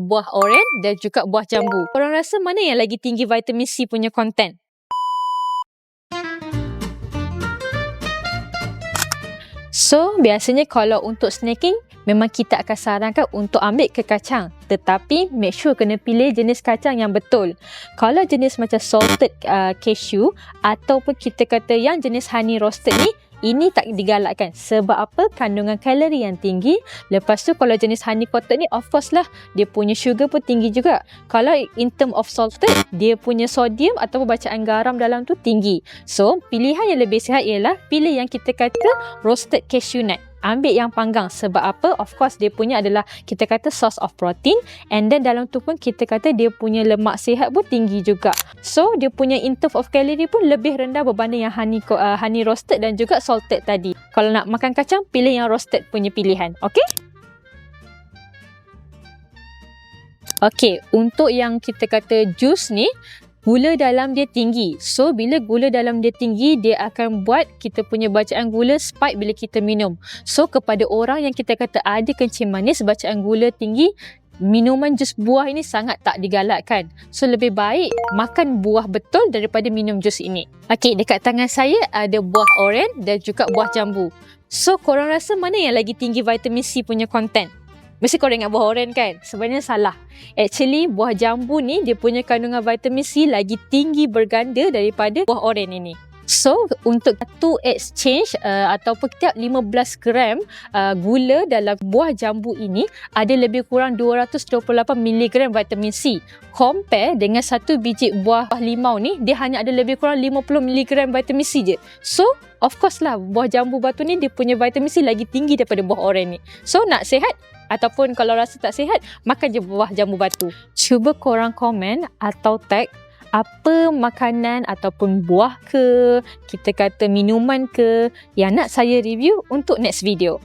buah oren dan juga buah jambu. Korang rasa mana yang lagi tinggi vitamin C punya konten? So, biasanya kalau untuk snacking, memang kita akan sarankan untuk ambil ke kacang. Tetapi, make sure kena pilih jenis kacang yang betul. Kalau jenis macam salted uh, cashew ataupun kita kata yang jenis honey roasted ni, ini tak digalakkan. Sebab apa? Kandungan kalori yang tinggi. Lepas tu kalau jenis honey coated ni of course lah dia punya sugar pun tinggi juga. Kalau in term of salted dia punya sodium atau bacaan garam dalam tu tinggi. So pilihan yang lebih sihat ialah pilih yang kita kata roasted cashew nut ambil yang panggang. Sebab apa? Of course dia punya adalah kita kata source of protein. And then dalam tu pun kita kata dia punya lemak sihat pun tinggi juga. So dia punya intake of calorie pun lebih rendah berbanding yang honey uh, honey roasted dan juga salted tadi. Kalau nak makan kacang pilih yang roasted punya pilihan. Okey Okey, untuk yang kita kata jus ni, gula dalam dia tinggi. So bila gula dalam dia tinggi, dia akan buat kita punya bacaan gula spike bila kita minum. So kepada orang yang kita kata ada kencing manis, bacaan gula tinggi, minuman jus buah ini sangat tak digalakkan. So lebih baik makan buah betul daripada minum jus ini. Okey, dekat tangan saya ada buah oren dan juga buah jambu. So korang rasa mana yang lagi tinggi vitamin C punya konten? Mesti korang ingat buah oren kan? Sebenarnya salah. Actually, buah jambu ni dia punya kandungan vitamin C lagi tinggi berganda daripada buah oren ini. So, untuk satu exchange uh, ataupun setiap 15 gram uh, gula dalam buah jambu ini ada lebih kurang 228 mg vitamin C. Compare dengan satu biji buah limau ni, dia hanya ada lebih kurang 50 mg vitamin C je. So, of course lah, buah jambu batu ni dia punya vitamin C lagi tinggi daripada buah oren ni. So, nak sihat ataupun kalau rasa tak sihat, makan je buah jambu batu. Cuba korang komen atau tag apa makanan ataupun buah ke, kita kata minuman ke yang nak saya review untuk next video.